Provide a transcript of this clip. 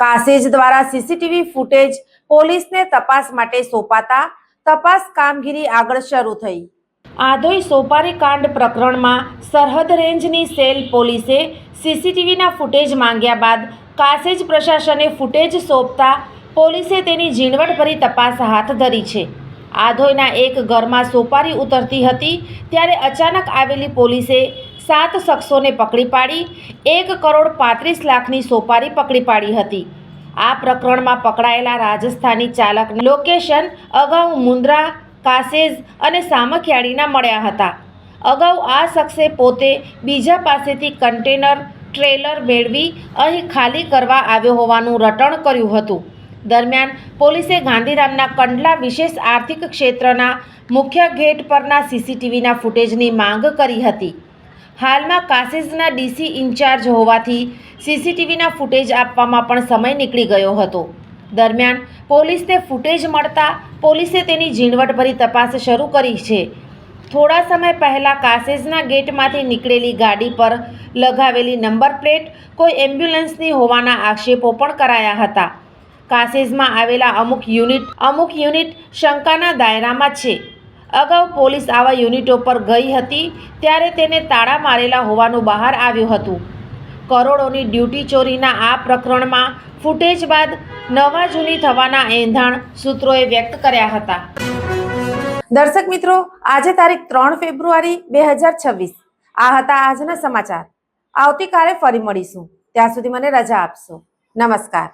કાસેજ દ્વારા CCTV footage પોલીસને તપાસ માટે સોંપાતા તપાસ કામગીરી આગળ શરૂ થઈ. આધોઈ સોપારી કાંડ પ્રકરણમાં સરહદ રેન્જની સેલ પોલીસે સીસીટીવીના ફૂટેજ માંગ્યા બાદ કાસેજ પ્રશાસને ફૂટેજ સોંપતા પોલીસે તેની ઝીણવટભરી તપાસ હાથ ધરી છે. આધોઈના એક ઘરમાં સોપારી ઉતરતી હતી, ત્યારે અચાનક આવેલી પોલીસે સાત શખ્સોને પકડી પાડી, એક કરોડ પાંત્રીસ લાખની સોપારી પકડી પાડી હતી. આ પ્રકરણમાં પકડાયેલા રાજસ્થાની ચાલક લોકેશન અગાઉ મુન્દ્રા કાસેજ અને સામખિયાળીના મળ્યા હતા. અગાઉ આ શખ્સે પોતે બીજા પાસેથી કન્ટેનર, ટ્રેલર મેળવી અહીં ખાલી કરવા આવ્યો હોવાનું રટણ કર્યું હતું. દરમિયાન પોલીસે ગાંધીધામના કંડલા વિશેષ આર્થિક ક્ષેત્રના મુખ્ય ગેટ પરના સીસીટીવીના ફૂટેજની માંગ કરી હતી. હાલમાં કાસિઝના ડીસી ઇન્ચાર્જ હોવાથી સીસીટીવીના ફૂટેજ આપવામાં પણ સમય નીકળી ગયો હતો. દરમિયાન પોલીસને ફૂટેજ મળતા પોલીસે તેની ઝીણવટભરી તપાસ શરૂ કરી છે. થોડા સમય પહેલાં કાસેજના ગેટમાંથી નીકળેલી ગાડી પર લગાવેલી નંબર પ્લેટ કોઈ એમ્બ્યુલન્સની હોવાના આક્ષેપો પણ કરાયા હતા. કાસેજમાં આવેલા અમુક યુનિટ અમુક યુનિટ શંકાના દાયરામાં છે. અગાઉ પોલીસ આવા યુનિટો પર ગઈ હતી, ત્યારે તેને તાળા મારેલા હોવાનું બહાર આવ્યું હતું. કરોડોની ડ્યુટી ચોરીના આ પ્રકરણમાં ફૂટેજ બાદ નવા જૂની થવાના એંધાણ સૂત્રોએ વ્યક્ત કર્યા હતા. દર્શક મિત્રો, આજે તારીખ ત્રણ ફેબ્રુઆરી બે હજાર છવ્વીસ. આ હતા આજના સમાચાર. આવતીકાલે ફરી મળીશું. ત્યાં સુધી મને રજા આપશો. નમસ્કાર.